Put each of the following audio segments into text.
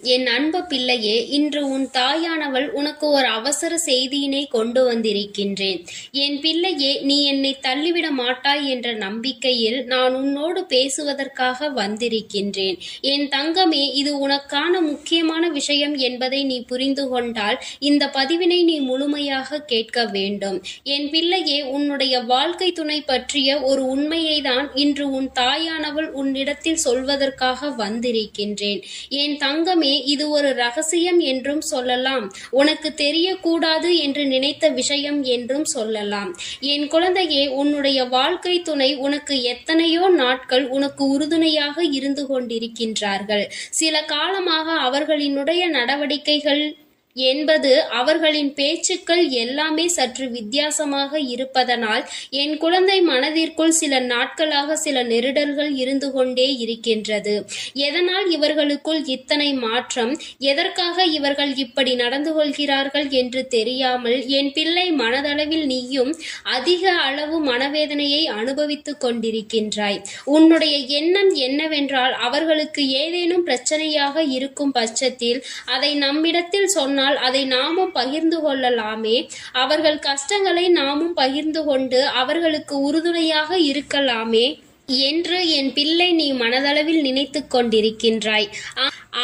என் அன்பு பிள்ளையே இன்று உன் தாயானவள் உனக்கு ஒரு அவசர செய்தியினை கொண்டு வந்திருக்கின்றேன். என் பிள்ளையே நீ என்னை தள்ளிவிட மாட்டாய் என்ற நம்பிக்கையில் நான் உன்னோடு பேசுவதற்காக வந்திருக்கின்றேன். என் தங்கமே இது உனக்கான முக்கியமான விஷயம் என்பதை நீ புரிந்து கொண்டால் இந்த பதிவினை நீ முழுமையாக கேட்க வேண்டும். என் பிள்ளையே உன்னுடைய வாழ்க்கை துணை பற்றிய ஒரு உண்மையை தான் இன்று உன் தாயானவள் உன்னிடத்தில் சொல்வதற்காக வந்திருக்கின்றேன். என் தங்கமே இது ஒரு ரகசியம் என்றும் சொல்லலாம். உனக்கு தெரியக்கூடாது என்று நினைத்த விஷயம் என்றும் சொல்லலாம். என் குழந்தையே உன்னுடைய வாழ்க்கை துணை உனக்கு எத்தனையோ நாட்கள் உனக்கு உறுதுணையாக இருந்து கொண்டிருக்கின்றார்கள். சில காலமாக அவர்களினுடைய நடவடிக்கைகள் என்பது அவர்களின் பேச்சுக்கள் எல்லாமே சற்று வித்தியாசமாக இருப்பதனால் என் குழந்தை மனதிற்குள் சில நாட்களாக சில நெருடல்கள் இருந்து கொண்டே இருக்கின்றது. எதனால் இவர்களுக்குள் இத்தனை மாற்றம்? எதற்காக இவர்கள் இப்படி நடந்து கொள்கிறார்கள் என்று தெரியாமல் என் பிள்ளை மனதளவில் நீயும் அதிக அளவு மனவேதனையை அனுபவித்துக் கொண்டிருக்கின்றாய். உன்னுடைய எண்ணம் என்னவென்றால் அவர்களுக்கு ஏதேனும் பிரச்சனையாக இருக்கும் பட்சத்தில் அதை நம்மிடத்தில் சொன்னால் அதை நாமும் பகிர்ந்து கொள்ளலாமே. அவர்கள் கஷ்டங்களை நாமும் பகிர்ந்து கொண்டு அவர்களுக்கு உறுதுணையாக இருக்கலாமே. என்று என் பிள்ளை நீ மனதளவில் நினைத்து கொண்டிருக்கின்றாய்.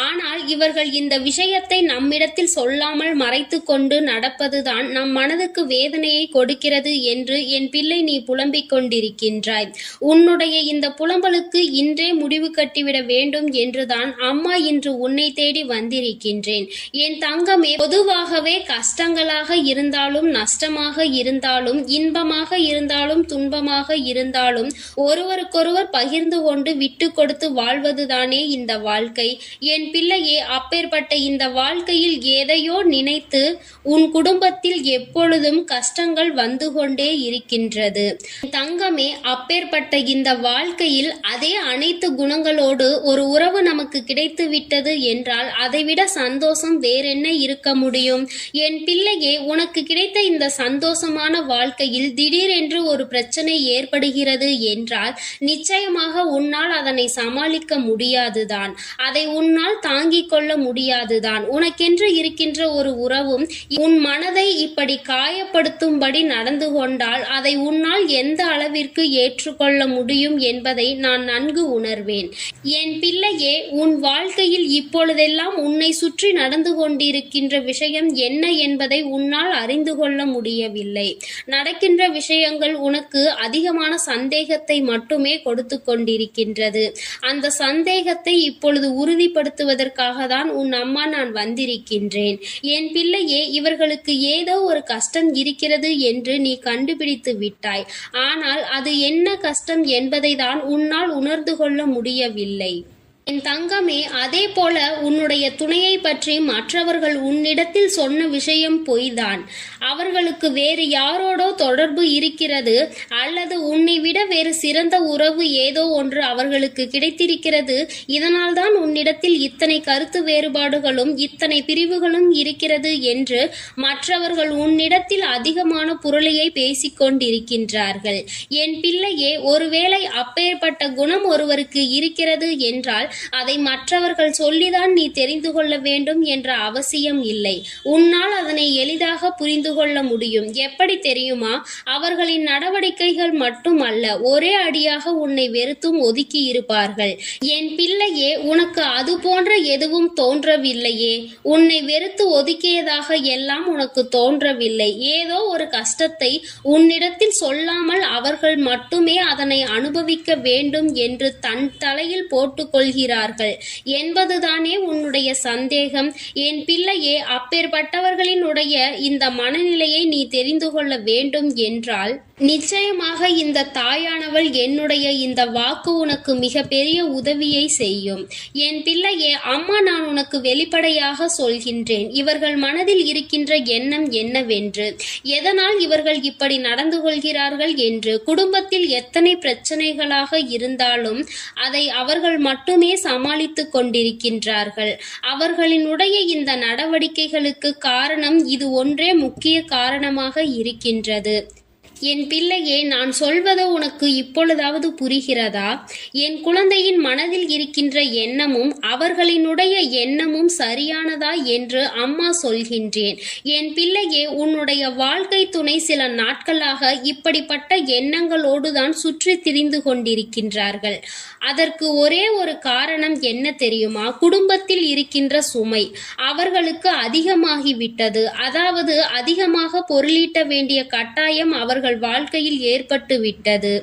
ஆனால் இவர்கள் இந்த விஷயத்தை நம்மிடத்தில் சொல்லாமல் மறைத்து கொண்டு நடப்பதுதான் நம் மனதுக்கு வேதனையை கொடுக்கிறது என்று என் பிள்ளை நீ புலம்பிக் கொண்டிருக்கின்றாய். உன்னுடைய இந்த புலம்பலுக்கு இன்றே முடிவு கட்டிவிட வேண்டும் என்றுதான் அம்மா இன்று உன்னை தேடி வந்திருக்கின்றேன். என் தங்கமே பொதுவாகவே கஷ்டங்களாக இருந்தாலும் நஷ்டமாக இருந்தாலும் இன்பமாக இருந்தாலும் துன்பமாக இருந்தாலும் ஒருவருக்கொருவர் பகிர்ந்து கொண்டு விட்டு கொடுத்து வாழ்வதுதானே இந்த வாழ்க்கை. என் பிள்ளையே அப்பேற்பட்ட இந்த வாழ்க்கையில் எதையோ நினைத்து உன் குடும்பத்தில் எப்பொழுதும் கஷ்டங்கள் வந்து கொண்டே இருக்கின்றது. தங்கமே அப்பேற்பட்ட இந்த வாழ்க்கையில் அதே அனைத்து குணங்களோடு ஒரு உறவு நமக்கு கிடைத்து விட்டது என்றால் அதைவிட சந்தோஷம் வேறென்ன இருக்க முடியும்? என் பிள்ளையே உனக்கு கிடைத்த இந்த சந்தோஷமான வாழ்க்கையில் திடீரென்று ஒரு பிரச்சனை ஏற்படுகிறது என்றால் நிச்சயமாக உன்னால் அதனை சமாளிக்க முடியாதுதான். அதை உன்னால் தாங்கிக் கொள்ள முடியாதுதான். உனக்கென்று இருக்கின்ற ஒரு உறவும் உன் மனதை இப்படி காயப்படுத்தும்படி நடந்து கொண்டால் அதை உன்னால் எந்த அளவிற்கு ஏற்றுக்கொள்ள முடியும் என்பதை நான் நன்கு உணர்வேன். என் பிள்ளையே உன் வாழ்க்கையில் இப்பொழுதெல்லாம் உன்னை சுற்றி நடந்து கொண்டிருக்கின்ற விஷயம் என்ன என்பதை உன்னால் அறிந்து கொள்ள முடியவில்லை. நடக்கின்ற விஷயங்கள் உனக்கு அதிகமான சந்தேகத்தை மட்டுமே கொடுத்து கொண்டிருக்கின்றது. அந்த சந்தேகத்தை இப்பொழுது உறுதிப்படுத்த உறுதிப்படுத்துவதற்காக தான் உன் அம்மா நான் வந்திருக்கின்றேன். என் பிள்ளையே இவர்களுக்கு ஏதோ ஒரு கஷ்டம் இருக்கிறது என்று நீ கண்டுபிடித்து விட்டாய். ஆனால் அது என்ன கஷ்டம் என்பதை தான் உன்னால் உணர்ந்து கொள்ள முடியவில்லை. என் தங்கமே அதே போல உன்னுடைய துணையை பற்றி மற்றவர்கள் உன்னிடத்தில் சொன்ன விஷயம் பொய்தான். அவர்களுக்கு வேறு யாரோடோ தொடர்பு இருக்கிறது அல்லது உன்னை விட வேறு சிறந்த உறவு ஏதோ ஒன்று அவர்களுக்கு கிடைத்திருக்கிறது. இதனால் தான் உன்னிடத்தில் இத்தனை கருத்து வேறுபாடுகளும் இத்தனை பிரிவுகளும் இருக்கிறது என்று மற்றவர்கள் உன்னிடத்தில் அதிகமான புரளியை பேசிக்கொண்டிருக்கின்றார்கள் என் பிள்ளையே ஒருவேளை அப்பேற்பட்ட குணம் ஒருவருக்கு இருக்கிறது என்றால் அதை மற்றவர்கள் சொல்லிதான் நீ தெரிந்து கொள்ள வேண்டும் என்ற அவசியம் இல்லை. உன்னால் அதனை எளிதாக புரிந்து கொள்ள முடியும். எப்படி தெரியுமா? அவர்களின் நடவடிக்கைகள் மட்டுமல்ல ஒரே அடியாக உன்னை வெறுத்தும் ஒதுக்கி இருப்பார்கள். என் பிள்ளையே உனக்கு அது போன்ற எதுவும் தோன்றவில்லையே. உன்னை வெறுத்து ஒதுக்கியதாக எல்லாம் உனக்கு தோன்றவில்லை. ஏதோ ஒரு கஷ்டத்தை உன்னிடத்தில் சொல்லாமல் அவர்கள் மட்டுமே அதனை அனுபவிக்க வேண்டும் என்று தன் தலையில் போட்டுக் கொள்கிறார்கள் என்பதுதானே உன்னுடைய சந்தேகம்? என் பிள்ளையே அப்பேற்பட்டவர்களினுடைய இந்த மனநிலையை நீ தெரிந்து கொள்ள வேண்டும் என்றால் நிச்சயமாக இந்த தாயானவள் என்னுடைய இந்த வாக்கு உனக்கு மிக பெரிய உதவியை செய்யும். என் பிள்ளையே அம்மா நான் உனக்கு வெளிப்படையாக சொல்கின்றேன். இவர்கள் மனதில் இருக்கின்ற எண்ணம் என்னவென்று. எதனால் இவர்கள் இப்படி நடந்து கொள்கிறார்கள் என்று. குடும்பத்தில் எத்தனை பிரச்சனைகளாக இருந்தாலும் அதை அவர்கள் மட்டுமே சமாளித்துக் கொண்டிருக்கின்றார்கள். அவர்களினுடைய இந்த நடவடிக்கைகளுக்கு காரணம் இது ஒன்றே முக்கிய காரணமாக இருக்கின்றது. என் பிள்ளையே நான் சொல்வது உனக்கு இப்பொழுதாவது புரிகிறதா? என் குழந்தையின் மனதில் இருக்கின்ற எண்ணமும் அவர்களினுடைய எண்ணமும் சரியானதா என்று அம்மா சொல்கின்றேன். என் பிள்ளையே உன்னுடைய வாழ்க்கை துணை சில நாட்களாக இப்படிப்பட்ட எண்ணங்களோடு தான் சுற்றி திரிந்து கொண்டிருக்கின்றார்கள். அதற்கு ஒரே ஒரு காரணம் என்ன தெரியுமா? குடும்பத்தில் இருக்கின்ற சுமை அவர்களுக்கு அதிகமாகிவிட்டது. அதாவது அதிகமாக பொருளீட்ட வேண்டிய கட்டாயம் அவர்கள் வாழ்க்கையில் ஏற்பட்டு விட்டது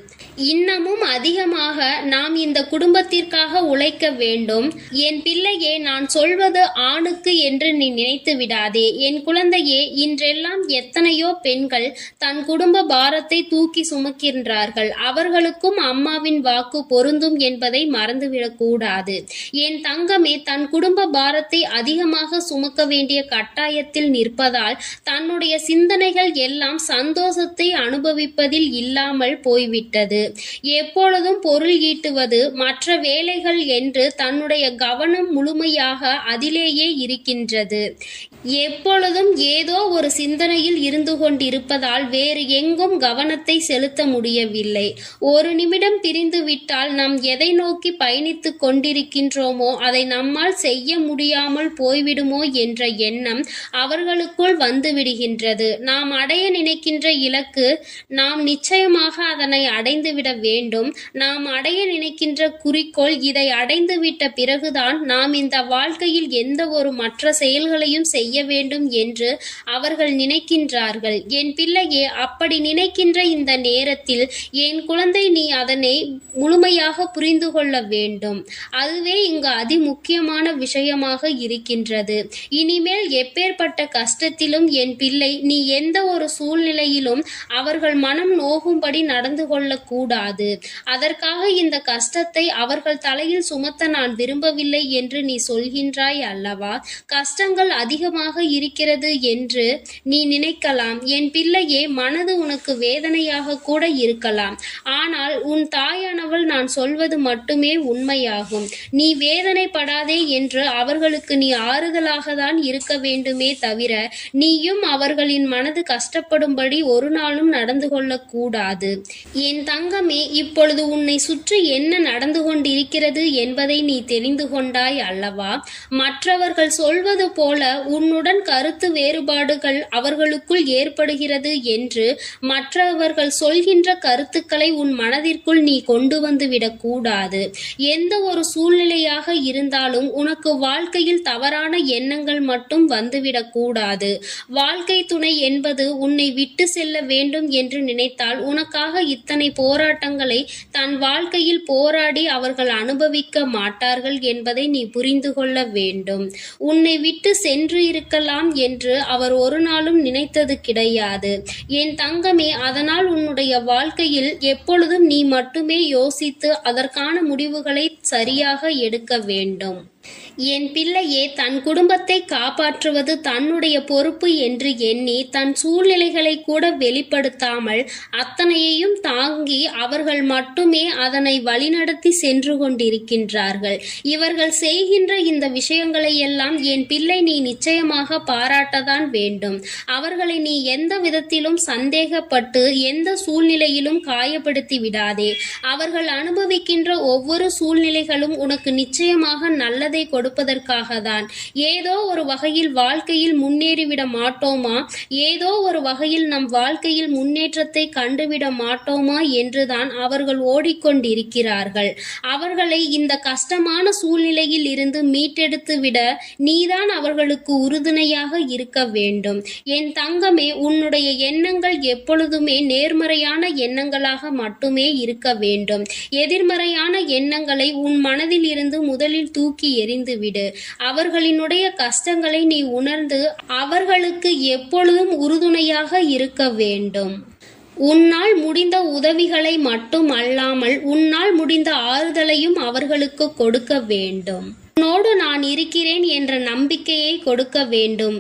இன்னமும் அதிகமாக நாம் இந்த குடும்பத்திற்காக உழைக்க வேண்டும். என் பிள்ளையே நான் சொல்வது ஆணுக்கு என்று நீ நினைத்து விடாதே. என் குழந்தையே இன்றெல்லாம் எத்தனையோ பெண்கள் தன் குடும்ப பாரத்தை தூக்கி சுமக்கின்றார்கள். அவர்களுக்கும் அம்மாவின் வாக்கு பொருந்தும் என்பதை மறந்துவிடக்கூடாது என் தங்கமே தன் குடும்ப பாரத்தை அதிகமாக சுமக்க வேண்டிய கட்டாயத்தில் நிற்பதால் தன்னுடைய சிந்தனைகள் எல்லாம் சந்தோஷத்தை அனுபவிப்பதில் இல்லாமல் போய்விட்டது. எப்பொழுதும் பொருள் ஈட்டுவது மற்ற வேலைகள் என்று தன்னுடைய கவனம் முழுமையாக அதிலேயே இருக்கின்றது. எப்பொழுதும் ஏதோ ஒரு சிந்தனையில் இருந்து கொண்டிருப்பதால் வேறு எங்கும் கவனத்தை செலுத்த முடியவில்லை. ஒரு நிமிடம் பிரிந்துவிட்டால் நாம் எதை நோக்கி பயணித்துக் கொண்டிருக்கின்றோமோ அதை நம்மால் செய்ய முடியாமல் போய்விடுமோ என்ற எண்ணம் அவர்களுக்குள் வந்துவிடுகின்றது. நாம் அடைய நினைக்கின்ற இலக்கு நாம் நிச்சயமாக அதனை அடைந்துவிட வேண்டும். நாம் அடைய நினைக்கின்ற குறிக்கோள் இதை அடைந்துவிட்ட பிறகுதான் நாம் இந்த வாழ்க்கையில் எந்த ஒரு மற்ற செயல்களையும் செய்ய வேண்டும் என்று அவர்கள் நினைக்கின்றார்கள். என் பிள்ளையே அப்படி நினைக்கின்ற இந்த நேரத்தில் என் குழந்தை நீ அதனை முழுமையாக புரிந்து கொள்ள வேண்டும். அதுவே இங்கு அதி முக்கியமான விஷயமாக இருக்கின்றது. இனிமேல் எப்பேற்பட்ட கஷ்டத்திலும் என் பிள்ளை நீ எந்த ஒரு சூழ்நிலையிலும் அவர்கள் மனம் நோகும்படி நடந்து கொள்ளக்கூடாது. அதற்காக இந்த கஷ்டத்தை அவர்கள் தலையில் சுமத்த நான் விரும்பவில்லை என்று நீ சொல்கின்றாய் அல்லவா? கஷ்டங்கள் அதிகமாக இருக்கிறது என்று நீ நினைக்கலாம். என் பிள்ளையே மனது உனக்கு வேதனையாக கூட இருக்கலாம். ஆனால் உன் தாயானவள் நான் சொல்வது மட்டுமே உண்மையாகும். நீ வேதனைப்படாதே என்று அவர்களுக்கு நீ ஆறுதலாக தான் இருக்க வேண்டுமே தவிர நீயும் அவர்களின் மனது கஷ்டப்படும்படி ஒரு நாளும் நடந்து கொள்ளக்கூடாது. என் தங்கமே இப்பொழுது உன்னை சுற்றி என்ன நடந்து கொண்டிருக்கிறது என்பதை நீ தெரிந்து கொண்டாய் அல்லவா? மற்றவர்கள் சொல்வது போல உன் உன்னுடன் கருத்து வேறுபாடுகள் அவர்களுக்குள் ஏற்படுகிறது என்று மற்றவர்கள் சொல்கின்ற கருத்துக்களை உன் மனதிற்குள் நீ கொண்டு வந்து விடக்கூடாது. எந்த ஒரு சூழ்நிலையாக இருந்தாலும் உனக்கு வாழ்க்கையில் தவறான எண்ணங்கள் மட்டும் வந்துவிடக் கூடாது வாழ்க்கை துணை என்பது உன்னை விட்டு செல்ல வேண்டும் என்று நினைத்தால் உனக்காக இத்தனை போராட்டங்களை தன் வாழ்க்கையில் போராடி அவர்கள் அனுபவிக்க மாட்டார்கள் என்பதை நீ புரிந்து கொள்ள வேண்டும். உன்னை விட்டு சென்று இருக்கலாம் என்று அவர் ஒரு நாளும் நினைத்தது கிடையாது. என் தங்கமே அதனால் உன்னுடைய வாழ்க்கையில் எப்பொழுதும் நீ மட்டுமே யோசித்து அதற்கான முடிவுகளை சரியாக எடுக்க வேண்டும். என் பிள்ளையே தன் குடும்பத்தை காப்பாற்றுவது தன்னுடைய பொறுப்பு என்று எண்ணி தன் சூழ்நிலைகளை கூட வெளிப்படுத்தாமல் அத்தனையையும் தாங்கி அவர்கள் மட்டுமே அதனை வழிநடத்தி சென்று கொண்டிருக்கின்றார்கள். இவர்கள் செய்கின்ற இந்த விஷயங்களை எல்லாம் என் பிள்ளை நீ நிச்சயமாக பாராட்டதான் வேண்டும். அவர்களை நீ எந்த விதத்திலும் சந்தேகப்பட்டு எந்த சூழ்நிலையிலும் காயப்படுத்தி விடாதே. அவர்கள் அனுபவிக்கின்ற ஒவ்வொரு சூழ்நிலைகளும் உனக்கு நிச்சயமாக நல்லதை கொடு கொடுப்பதற்காக தான் ஏதோ ஒரு வகையில் வாழ்க்கையில் முன்னேறிவிட மாட்டோமா? ஏதோ ஒரு வகையில் நம் வாழ்க்கையில் முன்னேற்றத்தை கண்டுவிட மாட்டோமா என்றுதான் அவர்கள் ஓடிக்கொண்டிருக்கிறார்கள். அவர்களை இந்த கஷ்டமான சூழ்நிலையில் இருந்து மீட்டெடுத்து விட நீதான் அவர்களுக்கு உறுதுணையாக இருக்க வேண்டும். என் தங்கமே உன்னுடைய எண்ணங்கள் எப்பொழுதுமே நேர்மறையான எண்ணங்களாக மட்டுமே இருக்க வேண்டும். எதிர்மறையான எண்ணங்களை உன் மனதில் இருந்து முதலில் தூக்கி எறிந்து விடு. அவர்களினுடைய கஷ்டங்களை நீ உணர்ந்து அவர்களுக்கு எப்பொழுதும் உறுதுணையாக இருக்க வேண்டும். உன்னால் முடிந்த உதவிகளை மட்டும் அல்லாமல் உன்னால் முடிந்த ஆறுதலையும் அவர்களுக்கு கொடுக்க வேண்டும். உன்னோடு நான் இருக்கிறேன் என்ற நம்பிக்கையை கொடுக்க வேண்டும்.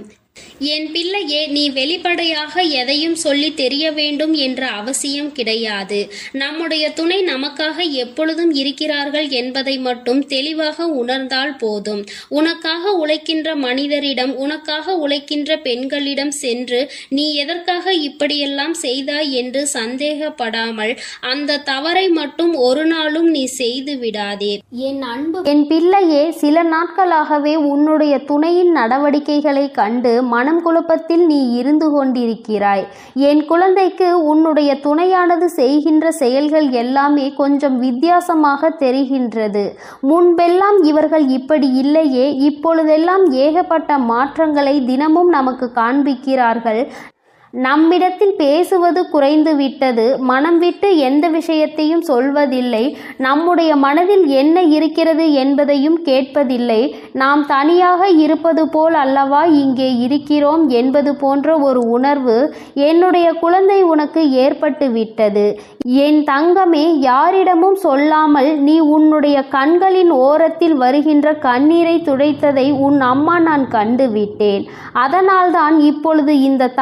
என் பிள்ளையே நீ வெளிப்படையாக எதையும் சொல்லி தெரிய வேண்டும் என்ற அவசியம் கிடையாது. நம்முடைய துணை நமக்காக எப்பொழுதும் இருக்கிறார்கள் என்பதை மட்டும் தெளிவாக உணர்ந்தால் போதும். உனக்காக உழைக்கின்ற மனிதரிடம் உனக்காக உழைக்கின்ற பெண்களிடம் சென்று நீ எதற்காக இப்படியெல்லாம் செய்தாய் என்று சந்தேகப்படாமல் அந்த தவறை மட்டும் ஒரு நாளும் நீ செய்து விடாதே. என் அன்பு என் பிள்ளையே சில நாட்களாகவே உன்னுடைய துணையின் நடவடிக்கைகளை கண்டு மனம் குழப்பத்தில் நீ இருந்து கொண்டிருக்கிறாய். என் குழந்தைக்கு உன்னுடைய துணையானது செய்கின்ற செயல்கள் எல்லாமே கொஞ்சம் வித்தியாசமாக தெரிகின்றது. முன்பெல்லாம் இவர்கள் இப்படி இல்லையே இப்பொழுதெல்லாம் ஏகப்பட்ட மாற்றங்களை தினமும் நமக்கு காண்பிக்கிறார்கள். நம்மிடத்தில் பேசுவது குறைந்து விட்டது மனம் விட்டு எந்த விஷயத்தையும் சொல்வதில்லை நம்முடைய மனதில் என்ன இருக்கிறது என்பதையும் கேட்பதில்லை நாம் தனியாக இருப்பது போல் அல்லவா இங்கே இருக்கிறோம் என்பது போன்ற ஒரு உணர்வு என்னுடைய குழந்தை உனக்கு ஏற்பட்டு விட்டது. என் தங்கமே யாரிடமும் சொல்லாமல் நீ உன்னுடைய கண்களின் ஓரத்தில் வருகின்ற கண்ணீரை துடைத்ததை உன் அம்மா நான் கண்டுவிட்டேன் அதனால்தான் இப்பொழுது இந்த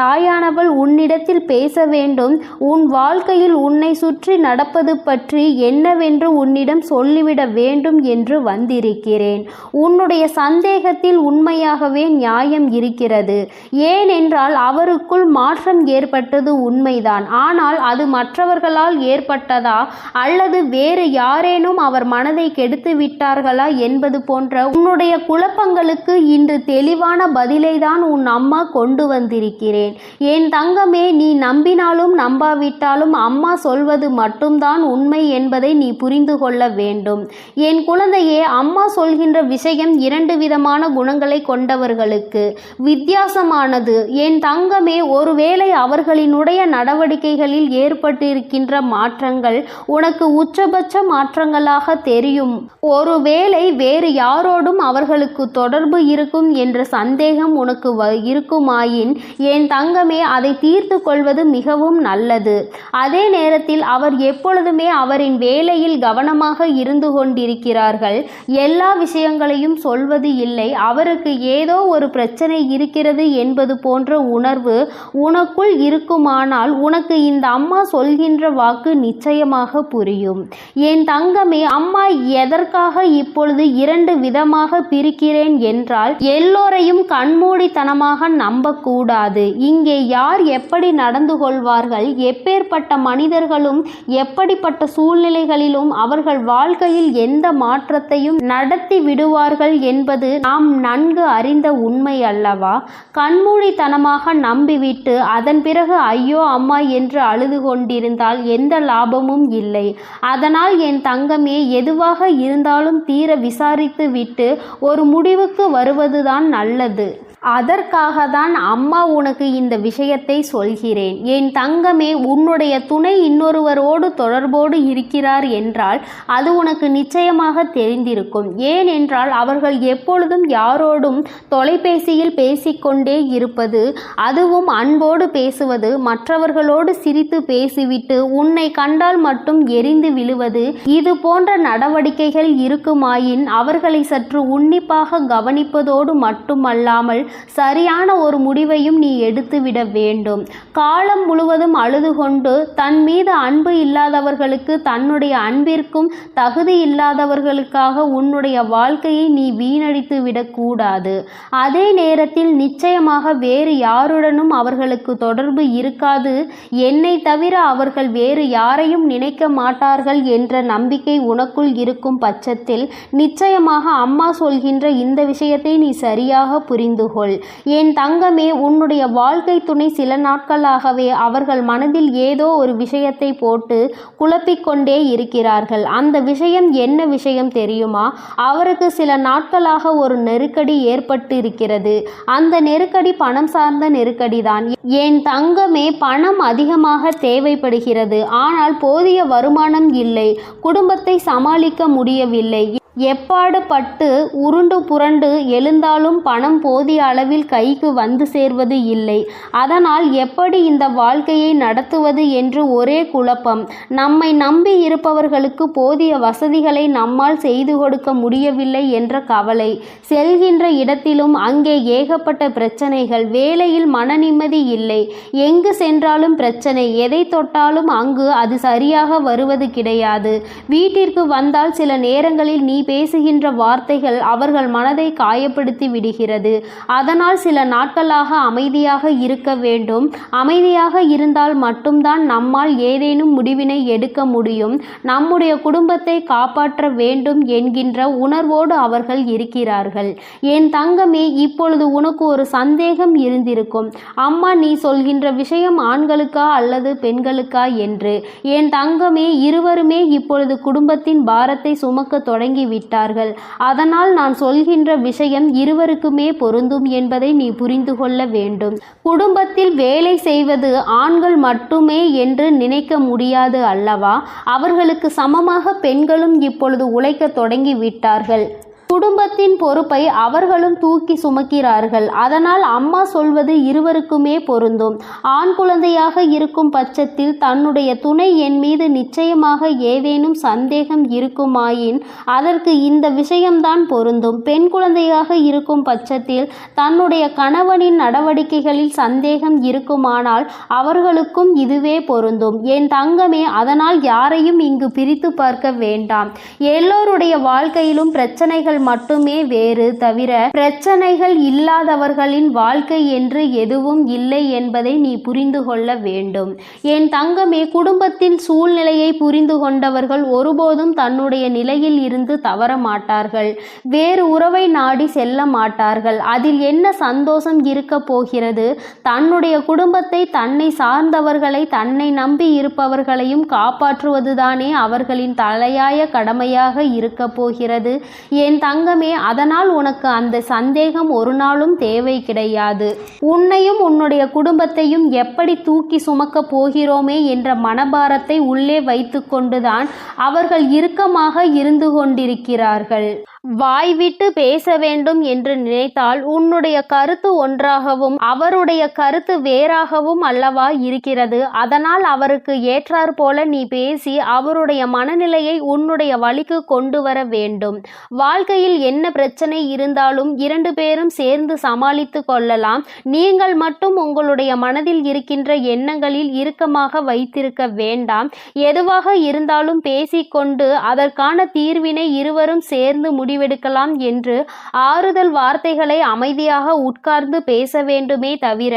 தாயானவள் உன்னிடத்தில் பேச வேண்டும். உன் வாழ்க்கையில் உன்னை சுற்றி நடப்பது பற்றி என்னவென்று உன்னிடம் சொல்லிவிட வேண்டும் என்று வந்திருக்கிறேன். உன்னுடைய சந்தேகத்தில் உண்மையாகவே நியாயம் இருக்கிறது. ஏனென்றால் அவருக்குள் மாற்றம் ஏற்பட்டது உண்மைதான். ஆனால் அது மற்றவர்களால் ஏற்பட்டதா? அல்லது வேறு யாரேனும் அவர் மனதை கெடுத்து விட்டார்களா என்பது போன்ற உன்னுடைய குழப்பங்களுக்கு இன்று தெளிவான பதிலை தான் உன் அம்மா கொண்டு வந்திருக்கிறேன். என் தங்கமே நீ நம்பினாலும் நம்பாவிட்டாலும் அம்மா சொல்வது மட்டும்தான் உண்மை என்பதை நீ புரிந்து கொள்ள வேண்டும். என் குழந்தையே அம்மா சொல்கின்ற விஷயம் இரண்டு விதமான குணங்களை கொண்டவர்களுக்கு. வித்தியாசமானது என் தங்கமே ஒருவேளை அவர்களினுடைய நடவடிக்கைகளில் ஏற்பட்டிருக்கின்ற மாற்றங்கள் உனக்கு உச்சபட்ச மாற்றங்களாக தெரியும். ஒருவேளை வேறு யாரோடும் அவர்களுக்கு தொடர்பு இருக்கும் என்ற சந்தேகம் உனக்கு வ- இருக்குமாயின் என் தங்கமே அதை தீர்த்து கொள்வது மிகவும் நல்லது. அதே நேரத்தில் அவர் எப்பொழுதுமே அவரின் வேலையில் கவனமாக இருந்து கொண்டிருக்கிறார்கள். எல்லா விஷயங்களையும் சொல்வது இல்லை. அவருக்கு ஏதோ ஒரு பிரச்சனை இருக்கிறது என்பது போன்ற உணர்வு உனக்குள் இருக்குமானால் உனக்கு இந்த அம்மா சொல்கின்ற வாக்கு நிச்சயமாக புரியும். என் தங்கமே அம்மா எதற்காக இப்பொழுது இரண்டு விதமாக பிரிக்கிறேன் என்றால் எல்லோரையும் கண்மூடித்தனமாக நம்பக்கூடாது. இங்கே யார் எப்படி நடந்து கொள்வார்கள் எப்பேற்பட்ட மனிதர்களும் எப்படிப்பட்ட சூழ்நிலைகளிலும் அவர்கள் வாழ்க்கையில் எந்த மாற்றத்தையும் நடத்தி விடுவார்கள் என்பது நாம் நன்கு அறிந்த உண்மை அல்லவா? கண்மூடித்தனமாக நம்பிவிட்டு அதன் பிறகு ஐயோ அம்மா என்று அழுது கொண்டிருந்தால் எந்த லாபமும் இல்லை. அதனால் என் தங்கமே எதுவாக இருந்தாலும் தீர விசாரித்து விட்டு ஒரு முடிவுக்கு வருவதுதான் நல்லது. அதற்காக தான் அம்மா உனக்கு இந்த விஷயத்தை சொல்கிறேன். என் தங்கமே உன்னுடைய துணை இன்னொருவரோடு தொடர்போடு இருக்கிறார் என்றால் அது உனக்கு நிச்சயமாக தெரிந்திருக்கும். ஏனென்றால் அவர்கள் எப்பொழுதும் யாரோடும் தொலைபேசியில் பேசிக்கொண்டே இருப்பது அதுவும் அன்போடு பேசுவது மற்றவர்களோடு சிரித்து பேசிவிட்டு உன்னை கண்டால் மட்டும் எரிந்து விழுவது இது போன்ற நடவடிக்கைகள் இருக்குமாயின் அவர்களை சற்று உன்னிப்பாக கவனிப்பதோடு மட்டுமல்லாமல் சரியான ஒரு முடிவையும் நீ எடுத்துவிட வேண்டும். காலம் முழுவதும் அழுது கொண்டு தன் மீது அன்பு இல்லாதவர்களுக்கு தன்னுடைய அன்பிற்கும் தகுதி இல்லாதவர்களுக்காக உன்னுடைய வாழ்க்கையை நீ வீணடித்து விடக்கூடாது. அதே நேரத்தில் நிச்சயமாக வேறு யாருடனும் அவர்களுக்கு தொடர்பு இருக்காது. என்னை தவிர அவர்கள் வேறு யாரையும் நினைக்க மாட்டார்கள் என்ற நம்பிக்கை உனக்குள் இருக்கும் பட்சத்தில் நிச்சயமாக அம்மா சொல்கின்ற இந்த விஷயத்தை நீ சரியாக புரிந்துகொள். கொள் என் தங்கமே உன்னுடைய வாழ்க்கை துணை சில நாட்களாகவே அவர்கள் மனதில் ஏதோ ஒரு விஷயத்தை போட்டு குழப்பிக்கொண்டே இருக்கிறார்கள். அந்த விஷயம் என்ன விஷயம் தெரியுமா? அவருக்கு சில நாட்களாக ஒரு நெருக்கடி ஏற்பட்டு இருக்கிறது அந்த நெருக்கடி பணம் சார்ந்த நெருக்கடி தான் என் தங்கமே பணம் அதிகமாக தேவைப்படுகிறது. ஆனால் போதிய வருமானம் இல்லை. குடும்பத்தை சமாளிக்க முடியவில்லை. எப்பாடு பட்டு உருண்டு புரண்டு எழுந்தாலும் பணம் போதிய அளவில் கைக்கு வந்து சேர்வது இல்லை. அதனால் எப்படி இந்த வாழ்க்கையை நடத்துவது என்று ஒரே குழப்பம். நம்மை நம்பி இருப்பவர்களுக்கு போதிய வசதிகளை நம்மால் செய்து கொடுக்க முடியவில்லை என்ற கவலை. செல்கின்ற இடத்திலும் அங்கே ஏகப்பட்ட பிரச்சனைகள். வேலையில் மன நிம்மதி இல்லை. எங்கு சென்றாலும் பிரச்சனை. எதை தொட்டாலும் அங்கு அது சரியாக வருவது கிடையாது. வீட்டிற்கு வந்தால் சில நேரங்களில் நீ பேசுகின்ற வார்த்தைகள் அவர்கள் மனதை காயப்படுத்தி விடுகிறது. அதனால் சில நாட்களாக அமைதியாக இருக்க வேண்டும். அமைதியாக இருந்தால் மட்டும்தான் நம்மால் ஏதேனும் முடிவினை எடுக்க முடியும். நம்முடைய குடும்பத்தை காப்பாற்ற வேண்டும் என்கின்ற உணர்வோடு அவர்கள் இருக்கிறார்கள். என் தங்கமே இப்பொழுது உனக்கு ஒரு சந்தேகம் இருந்திருக்கும். அம்மா நீ சொல்கின்ற விஷயம் ஆண்களுக்கா அல்லது பெண்களுக்கா என்று. என் தங்கமே இருவருமே இப்பொழுது குடும்பத்தின் பாரத்தை சுமக்க தொடங்கி விட்டார்கள். அதனால் நான் சொல்கின்ற விஷயம் இருவருக்குமே பொருந்தும் என்பதை நீ புரிந்து கொள்ள வேண்டும். குடும்பத்தில் வேலை செய்வது ஆண்கள் மட்டுமே என்று நினைக்க முடியாது அல்லவா? அவர்களுக்கு சமமாக பெண்களும் இப்பொழுது உழைக்க தொடங்கி விட்டார்கள். குடும்பத்தின் பொறுப்பை அவர்களும் தூக்கி சுமக்கிறார்கள். அதனால் அம்மா சொல்வது இருவருக்குமே பொருந்தும். ஆண் குழந்தையாக இருக்கும் பட்சத்தில் தன்னுடைய துணை என் மீது நிச்சயமாக ஏதேனும் சந்தேகம் இருக்குமாயின் அதற்கு இந்த விஷயம்தான் பொருந்தும். பெண் குழந்தையாக இருக்கும் பட்சத்தில் தன்னுடைய கணவனின் நடவடிக்கைகளில் சந்தேகம் இருக்குமானால் அவர்களுக்கும் இதுவே பொருந்தும். என் தங்கமே அதனால் யாரையும் இங்கு பிரித்து பார்க்க வேண்டாம். எல்லோருடைய வாழ்க்கையிலும் பிரச்சனைகள் மட்டுமே வேறு. தவிர பிரச்சனைகள் இல்லாதவர்களின் வாழ்க்கை என்று எதுவும் இல்லை என்பதை நீ புரிந்து கொள்ள வேண்டும். என் தங்கமே குடும்பத்தின் சூழ்நிலையை புரிந்து கொண்டவர்கள் ஒருபோதும் தன்னுடைய நிலையில் இருந்து தவற மாட்டார்கள். வேறு உறவை நாடி செல்ல மாட்டார்கள். அதில் என்ன சந்தோஷம் இருக்க போகிறது? தன்னுடைய குடும்பத்தை தன்னை சார்ந்தவர்களை தன்னை நம்பி இருப்பவர்களையும் காப்பாற்றுவதுதானே அவர்களின் தலையாய கடமையாக இருக்க போகிறது? என் தங்கமே அதனால் உனக்கு அந்த சந்தேகம் ஒரு நாளும் தேவை கிடையாது. உன்னையும் உன்னுடைய குடும்பத்தையும் எப்படி தூக்கி சுமக்கப் போகிறோமே என்ற மனபாரத்தை உள்ளே வைத்துக்கொண்டுதான் அவர்கள் இறுக்கமாக இருந்து கொண்டிருக்கிறார்கள். வாய் விட்டு பேச வேண்டும் என்று நினைத்தால் உன்னுடைய கருத்து ஒன்றாகவும் அவருடைய கருத்து வேறாகவும் அல்லவா இருக்கிறது. அதனால் அவருக்கு ஏற்றாற் போல நீ பேசி அவருடைய மனநிலையை உன்னுடைய வழிக்கு கொண்டு வர வேண்டும். வாழ்க்கையில் என்ன பிரச்சனை இருந்தாலும் இரண்டு பேரும் சேர்ந்து சமாளித்து கொள்ளலாம். நீங்கள் மட்டும் உங்களுடைய மனதில் இருக்கின்ற எண்ணங்களில் இறுக்கமாக வைத்திருக்க வேண்டாம். எதுவாக இருந்தாலும் பேசிக்கொண்டு அதற்கான தீர்வினை இருவரும் சேர்ந்து முடி முடிவெடுக்கலாம் என்று ஆறுதல் வார்த்தைகளை அமைதியாக உட்கார்ந்து பேச வேண்டுமே தவிர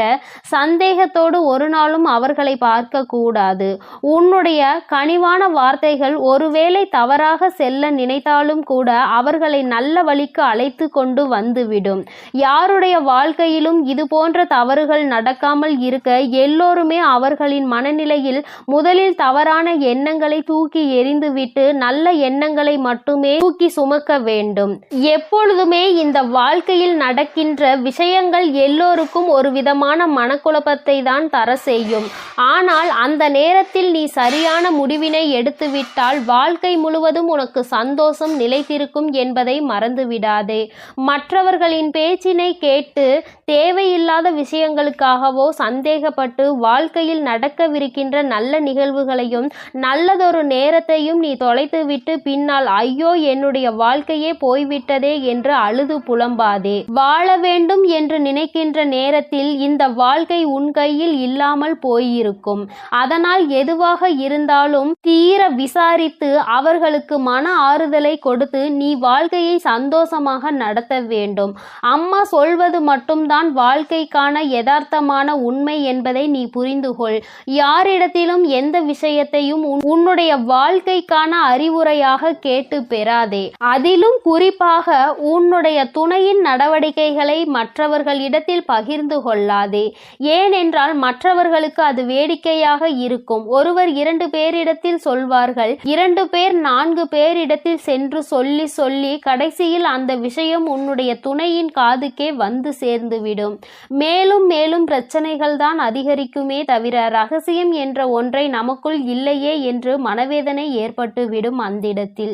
சந்தேகத்தோடு ஒரு நாளும் அவர்களை பார்க்க கூடாது. உன்னுடைய கனிவான வார்த்தைகள் ஒருவேளை தவறாக செல்ல நினைத்தாலும் கூட அவர்களை நல்ல வழிக்கு அழைத்து கொண்டு வந்துவிடும். யாருடைய வாழ்க்கையிலும் இது போன்ற தவறுகள் நடக்காமல் இருக்க எல்லோருமே அவர்களின் மனநிலையில் முதலில் தவறான எண்ணங்களை தூக்கி எறிந்துவிட்டு நல்ல எண்ணங்களை மட்டுமே தூக்கி சுமக்க வேண்டும். வேண்டும். எப்பொழுதுமே இந்த வாழ்க்கையில் நடக்கின்ற விஷயங்கள் எல்லோருக்கும் ஒரு விதமான மனக்குழப்பத்தை தான் தர செய்யும். ஆனால் அந்த நேரத்தில் நீ சரியான முடிவினை எடுத்துவிட்டால் வாழ்க்கை முழுவதும் உனக்கு சந்தோஷம் நிலைத்திருக்கும் என்பதை மறந்துவிடாதே. மற்றவர்களின் பேச்சினை கேட்டு தேவையில்லாத விஷயங்களுக்காகவோ சந்தேகப்பட்டு வாழ்க்கையில் நடக்கவிருக்கின்ற நல்ல நிகழ்வுகளையும் நல்லதொரு நேரத்தையும் நீ தொலைத்துவிட்டு பின்னால் ஐயோ என்னுடைய வாழ்க்கையே போய்விட்டதே என்று அழுது புலம்பாதே. வாழ வேண்டும் என்று நினைக்கின்ற நேரத்தில் இந்த வாழ்க்கை உன் கையில் இல்லாமல் போயிருக்கும். அதனால் எதுவாக இருந்தாலும் தீர விசாரித்து அவர்களுக்கு மன ஆறுதலை கொடுத்து நீ வாழ்க்கையை சந்தோஷமாக நடத்த வேண்டும். அம்மா சொல்வது மட்டும்தான் வாழ்க்கைக்கான யதார்த்தமான உண்மை என்பதை நீ புரிந்து கொள் யாரிடத்திலும் எந்த விஷயத்தையும் உன்- உன்னுடைய வாழ்க்கைக்கான அறிவுரையாக கேட்டு பெறாதே. அதிலும் குறிப்பாக உன்னுடைய துணையின் நடவடிக்கைகளை மற்றவர்கள் இடத்தில் பகிர்ந்து கொள்ளாதே. ஏனென்றால் மற்றவர்களுக்கு அது வேடிக்கையாக இருக்கும். ஒருவர் இரண்டு பேரிடத்தில் சொல்வார்கள். இரண்டு பேர் நான்கு பேரிடத்தில் சென்று சொல்லி சொல்லி கடைசியில் அந்த விஷயம் உன்னுடைய துணையின் காதுக்கே வந்து சேர்ந்துவிடும். மேலும் மேலும் பிரச்சனைகள் தான் அதிகரிக்குமே தவிர ரகசியம் என்ற ஒன்றை நமக்குள் இல்லையே என்று மனவேதனை ஏற்பட்டுவிடும் அந்திடத்தில்.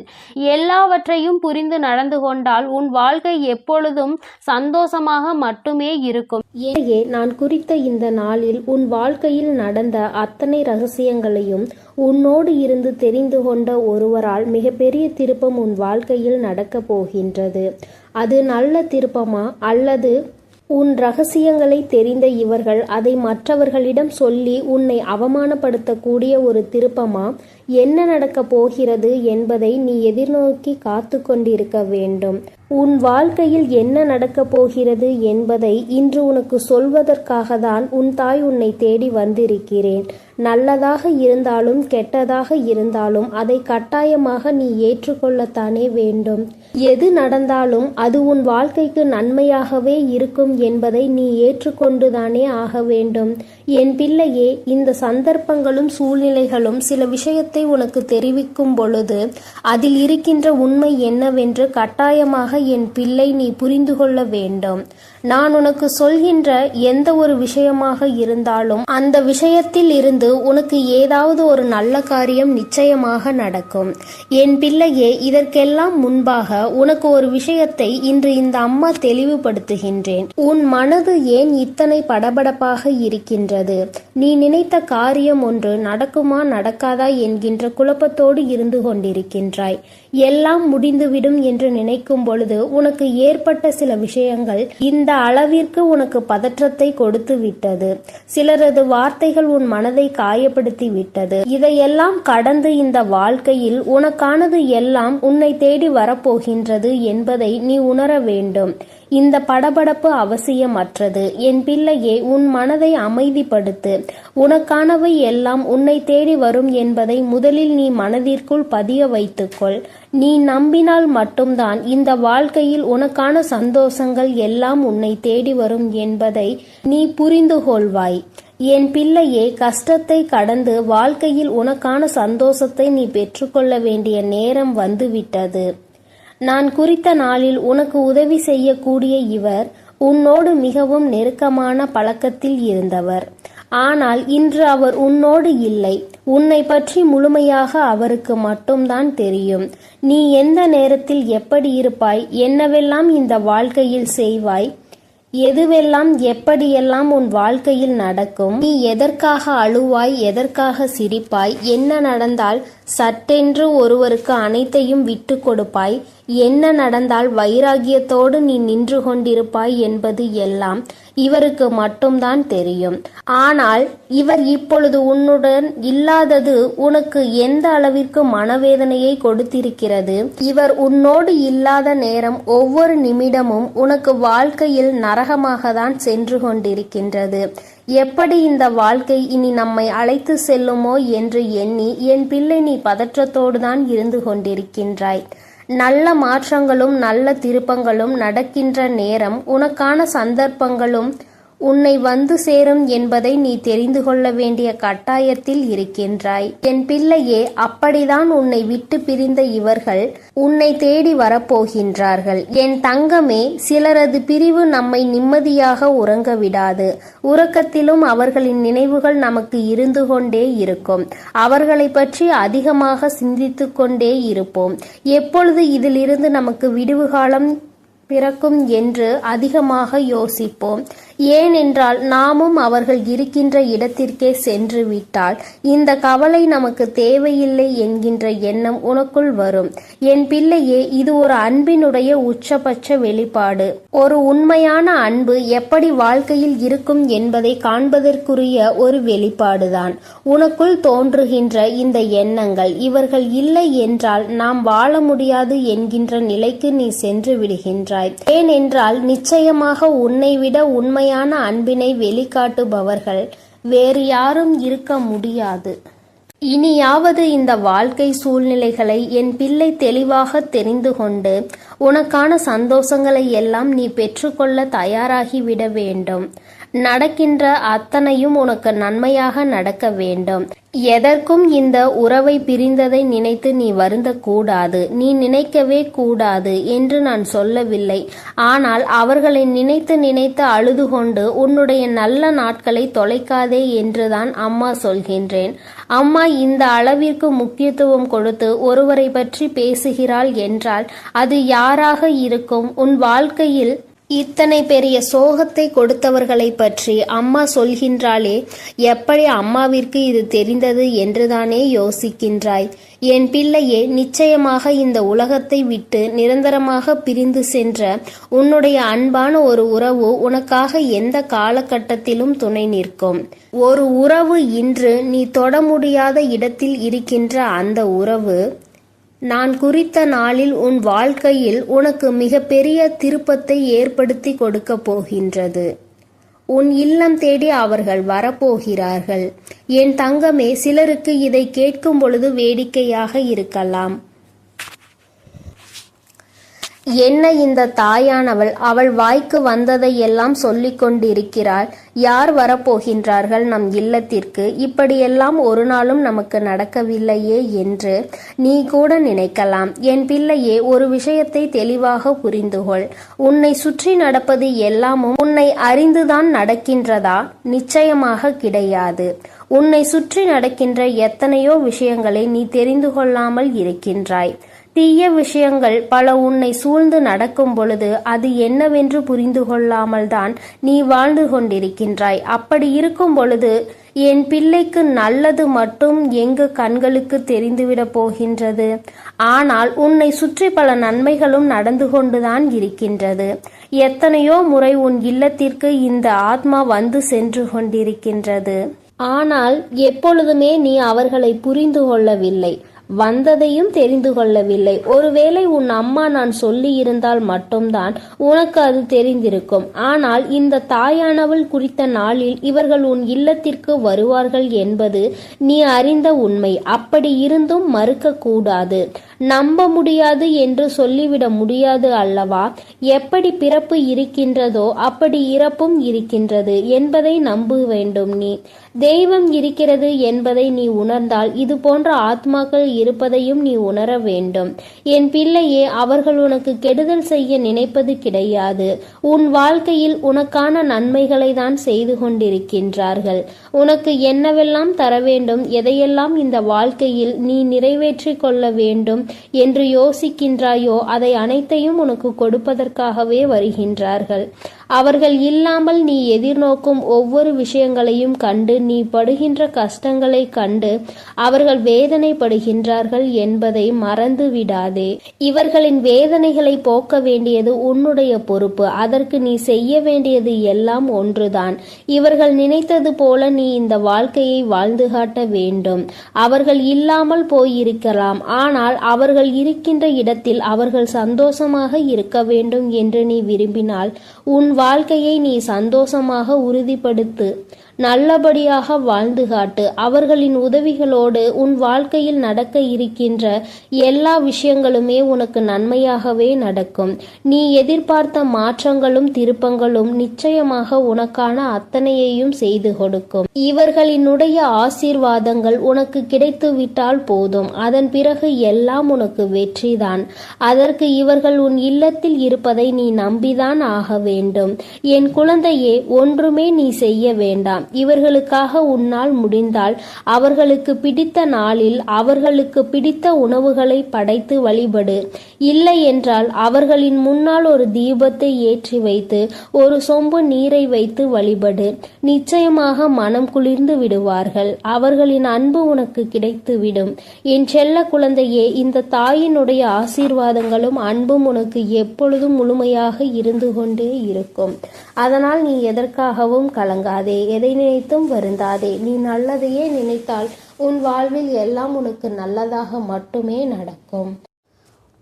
எல்லாவற்றையும் புரிந்து நடந்து கொண்டால் உன் வாழ்க்கை எப்பொழுதும் சந்தோஷமாக மட்டுமே இருக்கும். ஏழையே நான் குறித்த இந்த நாளில் உன் வாழ்க்கையில் நடந்த அத்தனை ரகசியங்களையும் உன்னோடு இருந்து தெரிந்து கொண்ட ஒருவரால் மிகப்பெரிய திருப்பம் உன் வாழ்க்கையில் நடக்கப் போகின்றது. அது நல்ல திருப்பமா? அல்லது உன் ரகசியங்களை தெரிந்த இவர்கள் அதை மற்றவர்களிடம் சொல்லி உன்னை அவமானப்படுத்தக்கூடிய ஒரு திருப்பமா? என்ன நடக்கப் போகிறது என்பதை நீ எதிர்நோக்கி காத்து கொண்டிருக்க வேண்டும். உன் வாழ்க்கையில் என்ன நடக்கப் போகிறது என்பதை இன்று உனக்கு சொல்வதற்காக தான் உன் தாய் உன்னை தேடி வந்திருக்கிறேன். நல்லதாக இருந்தாலும் கெட்டதாக இருந்தாலும் அதை கட்டாயமாக நீ ஏற்றுக்கொள்ளத்தானே வேண்டும். எது நடந்தாலும் அது உன் வாழ்க்கைக்கு நன்மையாகவே இருக்கும் என்பதை நீ ஏற்றுக்கொண்டுதானே ஆக வேண்டும். என் பிள்ளையே இந்த சந்தர்ப்பங்களும் சூழ்நிலைகளும் சில விஷயத்தை உனக்கு தெரிவிக்கும் பொழுது அதில் இருக்கின்ற உண்மை என்னவென்று கட்டாயமாக என் பிள்ளை நீ புரிந்து கொள்ள வேண்டும். நான் உனக்கு சொல்கின்ற எந்த ஒரு விஷயமாக இருந்தாலும் அந்த விஷயத்தில் இருந்து உனக்கு ஏதாவது ஒரு நல்ல காரியம் நிச்சயமாக நடக்கும். என் பிள்ளையே இதற்கெல்லாம் முன்பாக உனக்கு ஒரு விஷயத்தை இன்று இந்த அம்மா தெளிவுபடுத்துகின்றேன். உன் மனது ஏன் இத்தனை படபடப்பாக இருக்கின்றது? நீ நினைத்த காரியம் ஒன்று நடக்குமா நடக்காதா என்கின்ற குழப்பத்தோடு இருந்து கொண்டிருக்கின்றாய். எல்லாம் முடிந்துவிடும் என்று நினைக்கும் பொழுது உனக்கு ஏற்பட்ட சில விஷயங்கள் இந்த அளவிற்கு உனக்கு பதற்றத்தை கொடுத்து விட்டது. சிலரது வார்த்தைகள் உன் மனதை காயப்படுத்தி விட்டது. இதையெல்லாம் கடந்து இந்த வாழ்க்கையில் உனக்கானது எல்லாம் உன்னை தேடி வரப்போகின்றது என்பதை நீ உணர வேண்டும். இந்த படபடப்பு அவசியமற்றது. என் பிள்ளையே உன் மனதை அமைதிப்படுத்து. உனக்கானவை எல்லாம் உன்னை தேடி வரும் என்பதை முதலில் நீ மனதிற்குள் பதிய வைத்துக்கொள். நீ நம்பினால் மட்டும்தான் இந்த வாழ்க்கையில் உனக்கான சந்தோஷங்கள் எல்லாம் உன்னை தேடி வரும் என்பதை நீ புரிந்து கொள்வாய். என் பிள்ளையே கஷ்டத்தை கடந்து வாழ்க்கையில் உனக்கான சந்தோஷத்தை நீ பெற்றுக்கொள்ள வேண்டிய நேரம் வந்துவிட்டது. நான் குறித்த நாளில் உனக்கு உதவி செய்யக்கூடிய இவர் உன்னோடு மிகவும் நெருக்கமான பழக்கத்தில் இருந்தவர். ஆனால் இன்று அவர் உன்னோடு இல்லை. உன்னை பற்றி முழுமையாக அவருக்கு மட்டும்தான் தெரியும். நீ எந்த நேரத்தில் எப்படி இருப்பாய்? என்னவெல்லாம் இந்த வாழ்க்கையில் செய்வாய்? எதுவெல்லாம் எப்படியெல்லாம் உன் வாழ்க்கையில் நடக்கும்? நீ எதற்காக அழுவாய்? எதற்காக சிரிப்பாய்? என்ன நடந்தால் சட்டென்று ஒருவருக்கு அனைத்தையும் விட்டு கொடுப்பாய். என்ன நடந்தால் வைராகியத்தோடு நீ நின்று கொண்டிருப்பாய் என்பது எல்லாம் இவருக்கு மட்டும்தான் தெரியும். ஆனால் இவர் இப்பொழுது உன்னுடன் இல்லாதது உனக்கு எந்த அளவிற்கு மனவேதனையை கொடுத்திருக்கிறது? இவர் உன்னோடு இல்லாத நேரம் ஒவ்வொரு நிமிடமும் உனக்கு வாழ்க்கையில் நரகமாக தான் சென்று கொண்டிருக்கின்றது. எப்படி இந்த வாழ்க்கை இனி நம்மை அழைத்து செல்லுமோ என்று எண்ணி என் பிள்ளை நீ பதற்றத்தோடு தான் இருந்து கொண்டிருக்கின்றாய். நல்ல மாற்றங்களும் நல்ல திருப்பங்களும் நடக்கின்ற நேரம் உனக்கான சந்தர்ப்பங்களும் உன்னை வந்து சேரும் என்பதை நீ தெரிந்து கொள்ள வேண்டிய கட்டாயத்தில் இருக்கின்றாய். என் பிள்ளையே அப்படிதான் உன்னை விட்டு பிரிந்த இவர்கள் உன்னை தேடி வரப்போகின்றார்கள். என் தங்கமே சிலரது பிரிவு நம்மை நிம்மதியாக உறங்க விடாது. உறக்கத்திலும் அவர்களின் நினைவுகள் நமக்கு இருந்து கொண்டே இருக்கும். அவர்களை பற்றி அதிகமாக சிந்தித்து கொண்டே இருப்போம். எப்பொழுது இதிலிருந்து நமக்கு விடுவு காலம் பிறக்கும் என்று அதிகமாக யோசிப்போம். ஏனென்றால் நாமும் அவர்கள் இருக்கின்ற இடத்திற்கே சென்று விட்டால் இந்த கவலை நமக்கு தேவையில்லை என்கின்ற எண்ணம் உனக்குள் வரும். என் பிள்ளையே இது ஒரு அன்பினுடைய உச்சபட்ச வெளிப்பாடு. ஒரு உண்மையான அன்பு எப்படி வாழ்க்கையில் இருக்கும் என்பதை காண்பதற்குரிய ஒரு வெளிப்பாடுதான். உனக்குள் தோன்றுகின்ற இந்த எண்ணங்கள் இவர்கள் இல்லை என்றால் நாம் வாழ முடியாது என்கின்ற நிலைக்கு நீ சென்று விடுகின்றாய். ஏனென்றால் நிச்சயமாக உன்னை விட உண்மை உண்மையான அன்பினை வெளிக்காட்டுபவர்கள் வேறு யாரும் இருக்க முடியாது. இனியாவது இந்த வாழ்க்கை சூழ்நிலைகளை என் பிள்ளை தெளிவாக தெரிந்து கொண்டு உனக்கான சந்தோஷங்களை எல்லாம் நீ பெற்றுக்கொள்ள தயாராகி விட வேண்டும். நடக்கின்ற அத்தனையும் உனக்கு நன்மையாக நடக்க வேண்டும். எதற்கும் இந்த உறவை பிரிந்ததை நினைத்து நீ வருந்தக்கூடாது. நீ நினைக்கவே கூடாது என்று நான் சொல்லவில்லை. ஆனால் அவர்களை நினைத்து நினைத்து அழுது கொண்டு உன்னுடைய நல்ல நாட்களை தொலைக்காதே என்றுதான் அம்மா சொல்கின்றேன். அம்மா இந்த அளவிற்கு முக்கியத்துவம் கொடுத்து ஒருவரை பற்றி பேசுகிறாள் என்றால் அது யாராக இருக்கும்? உன் வாழ்க்கையில் இத்தனை பெரிய சோகத்தை கொடுத்தவர்களை பற்றி அம்மா சொல்கின்றாளே எப்படி அம்மாவிற்கு இது தெரிந்தது என்றுதானே யோசிக்கின்றாய். என் பிள்ளையே நிச்சயமாக இந்த உலகத்தை விட்டு நிரந்தரமாக பிரிந்து சென்ற உன்னுடைய அன்பான ஒரு உறவு உனக்காக எந்த காலகட்டத்திலும் துணை நிற்கும். ஒரு உறவு இன்று நீ தொட முடியாத இடத்தில் இருக்கின்ற அந்த உறவு நான் குறித்த நாளில் உன் வாழ்க்கையில் உனக்கு மிகப்பெரிய திருப்பத்தை ஏற்படுத்தி கொடுக்க போகின்றது. உன் இல்லம் தேடி அவர்கள் வரப்போகிறார்கள். என் தங்கமே சிலருக்கு இதை கேட்கும் பொழுது வேடிக்கையாக இருக்கலாம். என்ன இந்த தாயானவள் அவள் வாய்க்கு வந்ததை எல்லாம் சொல்லிக் கொண்டிருக்கிறாள் யார் வரப்போகின்றார்கள் நம் இல்லத்திற்கு? இப்படியெல்லாம் ஒரு நாளும் நமக்கு நடக்கவில்லையே என்று நீ கூட நினைக்கலாம். என் பிள்ளையே ஒரு விஷயத்தை தெளிவாக புரிந்துகொள். உன்னை சுற்றி நடப்பது எல்லாமும் உன்னை அறிந்துதான் நடக்கின்றதா? நிச்சயமாக கிடையாது. உன்னை சுற்றி நடக்கின்ற எத்தனையோ விஷயங்களை நீ தெரிந்து கொள்ளாமல் இருக்கின்றாய். தீய விஷயங்கள் பல உன்னை சூழ்ந்து நடக்கும் பொழுது அது என்னவென்று புரிந்து கொள்ளாமல்தான் நீ வாழ்ந்து கொண்டிருக்கின்றாய். அப்படி இருக்கும் பொழுது என் பிள்ளைக்கு நல்லது மட்டும் எங்கு கண்களுக்கு தெரிந்துவிடப் போகின்றது. ஆனால் உன்னை சுற்றி பல நன்மைகளும் நடந்து கொண்டுதான் இருக்கின்றது. எத்தனையோ முறை உன் இல்லத்திற்கு இந்த ஆத்மா வந்து சென்று கொண்டிருக்கின்றது. ஆனால் எப்பொழுதுமே நீ அவர்களை புரிந்து கொள்ளவில்லை. வந்ததையும் தெரிந்து கொள்ளவில்லை. ஒருவேளை உன் அம்மா நான் சொல்லியிருந்தால் மட்டும்தான் உனக்கு அது தெரிந்திருக்கும். ஆனால் இந்த தாயானவள் குறித்த நாளில் இவர்கள் உன் இல்லத்திற்கு வருவார்கள் என்பது நீ அறிந்த உண்மை. அப்படி இருந்தும் மறுக்க கூடாது நம்ப முடியாது என்று சொல்லிவிட முடியாது அல்லவா? எப்படி பிறப்பு இருக்கின்றதோ அப்படி இறப்பும் இருக்கின்றது என்பதை நம்ப வேண்டும் நீ. தெய்வம் இருக்கிறது என்பதை நீ உணர்ந்தால் இது போன்ற ஆத்மாக்கள் இருப்பதையும் நீ உணர வேண்டும். என் பிள்ளையே அவர்கள் உனக்கு கெடுதல் செய்ய நினைப்பது கிடையாது. உன் வாழ்க்கையில் உனக்கான நன்மைகளை தான் செய்து கொண்டிருக்கின்றார்கள். உனக்கு என்னவெல்லாம் தர வேண்டும் எதையெல்லாம் இந்த வாழ்க்கையில் நீ நிறைவேற்றிக் கொள்ள வேண்டும் என்று யோசிக்கின்றாயோ அதை அனைத்தையும் உனக்கு கொடுப்பதற்காகவே வருகின்றார்கள். அவர்கள் இல்லாமல் நீ எதிர்நோக்கும் ஒவ்வொரு விஷயங்களையும் கண்டு நீ படுகின்ற கஷ்டங்களை கண்டு அவர்கள் வேதனைப்படுகின்றார்கள் என்பதை மறந்து விடாதே இவர்களின் வேதனைகளை போக்க வேண்டியது உன்னுடைய பொறுப்பு. அதற்கு நீ செய்ய வேண்டியது எல்லாம் ஒன்றுதான். இவர்கள் நினைத்தது போல நீ இந்த வாழ்க்கையை வாழ்ந்து காட்ட வேண்டும். அவர்கள் இல்லாமல் போயிருக்கலாம். ஆனால் அவர்கள் இருக்கின்ற இடத்தில் அவர்கள் சந்தோஷமாக இருக்க வேண்டும் என்று நீ விரும்பினால் உன் வாழ்க்கையை நீ சந்தோஷமாக உறுதிப்படுத்து. நல்லபடியாக வாழ்ந்து காட்டு. அவர்களின் உதவிகளோடு உன் வாழ்க்கையில் நடக்க இருக்கின்ற எல்லா விஷயங்களுமே உனக்கு நன்மையாகவே நடக்கும். நீ எதிர்பார்த்த மாற்றங்களும் திருப்பங்களும் நிச்சயமாக உனக்கான அத்தனையையும் செய்து கொடுக்கும். இவர்களினுடைய ஆசீர்வாதங்கள் உனக்கு கிடைத்துவிட்டால் போதும். அதன் பிறகு எல்லாம் உனக்கு வெற்றிதான். அதற்கு இவர்கள் உன் இல்லத்தில் இருப்பதை நீ நம்பிதான் ஆக வேண்டும். என் குழந்தையே ஒன்றுமே நீ செய்ய வேண்டாம். இவர்களுக்காக உன்னால் முடிந்தால் அவர்களுக்கு பிடித்த நாளில் அவர்களுக்கு பிடித்த உணவுகளை படைத்து வழிபடு. இல்லை என்றால் அவர்களின் முன்னால் ஒரு தீபத்தை ஏற்றி வைத்து ஒரு சொம்பு நீரை வைத்து வழிபடு. நிச்சயமாக மனம் குளிர்ந்து விடுவார்கள். அவர்களின் அன்பு உனக்கு கிடைத்துவிடும் என் செல்ல குழந்தையே இந்த தாயினுடைய ஆசீர்வாதங்களும் அன்பும் உனக்கு எப்பொழுதும் முழுமையாக இருந்து கொண்டே இருக்கும். அதனால் நீ எதற்காகவும் கலங்காதே. எதை நினைத்தும் வருந்தாதே. நீ நல்லதையே நினைத்தால் உன் வாழ்வில் எல்லாம் உனக்கு நல்லதாக மட்டுமே நடக்கும்.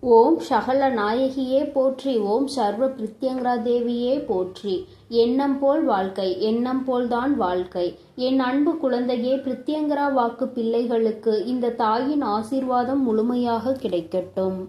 ஓம் சகல நாயகியே போற்றி ஓம் சர்வ பிரித்யங்கரா தேவியே போற்றி. எண்ணம் போல் வாழ்க்கை எண்ணம் போல்தான் வாழ்க்கை. என் அன்பு குழந்தையே பிரித்யங்கரா வாக்கு பிள்ளைகளுக்கு இந்த தாயின் ஆசீர்வாதம் முழுமையாக கிடைக்கட்டும்.